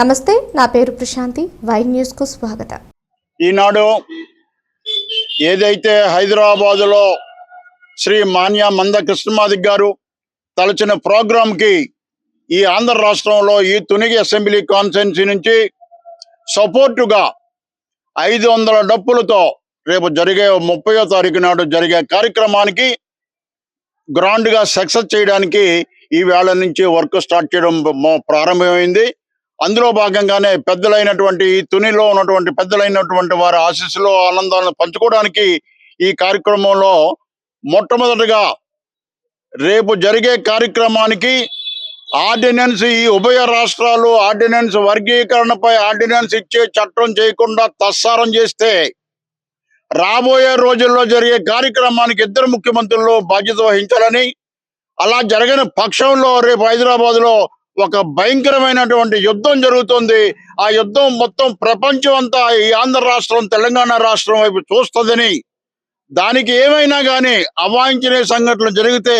నమస్తే నా పేరు ప్రశాంతి. వై న్యూస్కు స్వాగతం. ఈనాడు ఏదైతే హైదరాబాదులో శ్రీ మాన్య మంద కృష్ణమాదిక్ గారు తలచిన ప్రోగ్రాంకి ఈ ఆంధ్ర రాష్ట్రంలో ఈ తునిగి అసెంబ్లీ కాన్ఫరెన్స్ నుంచి సపోర్టుగా ఐదు వందల డప్పులతో రేపు జరిగే ముప్పయో తారీఖు నాడు జరిగే కార్యక్రమానికి గ్రాండ్గా సక్సెస్ చేయడానికి ఈ వేళ నుంచి వర్క్ స్టార్ట్ చేయడం ప్రారంభమైంది. అందులో భాగంగానే పెద్దలైనటువంటి తునిలో ఉన్నటువంటి పెద్దలైనటువంటి వారి ఆశీస్సులు ఆనందాలను పంచుకోవడానికి ఈ కార్యక్రమంలో మొట్టమొదటిగా రేపు జరిగే కార్యక్రమానికి ఆర్డినెన్స్ ఈ ఉభయ రాష్ట్రాలు ఆర్డినెన్స్ వర్గీకరణపై ఆర్డినెన్స్ ఇచ్చే చట్టం చేయకుండా తస్సారం చేస్తే రాబోయే రోజుల్లో జరిగే కార్యక్రమానికి ఇద్దరు ముఖ్యమంత్రులు బాధ్యత వహించాలని అలా జరగని పక్షంలో రేపు హైదరాబాద్లో ఒక భయంకరమైనటువంటి యుద్ధం జరుగుతుంది. ఆ యుద్ధం మొత్తం ప్రపంచం అంతా ఈ ఆంధ్ర రాష్ట్రం తెలంగాణ రాష్ట్రం వైపు చూస్తుందని. దానికి ఏమైనా కానీ అవాంఛనీయ సంఘటనలు జరిగితే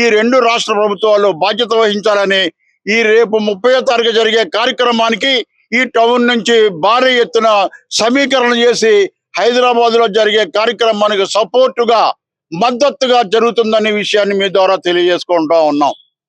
ఈ రెండు రాష్ట్ర ప్రభుత్వాలు బాధ్యత వహించాలని ఈ రేపు ముప్పై తారీఖు జరిగే కార్యక్రమానికి ఈ టౌన్ నుంచి భారీ ఎత్తున సమీకరణ చేసి హైదరాబాద్లో జరిగే కార్యక్రమానికి సపోర్టుగా మద్దతుగా జరుగుతుందనే విషయాన్ని మీ ద్వారా తెలియజేసుకుంటా ఉన్నాం.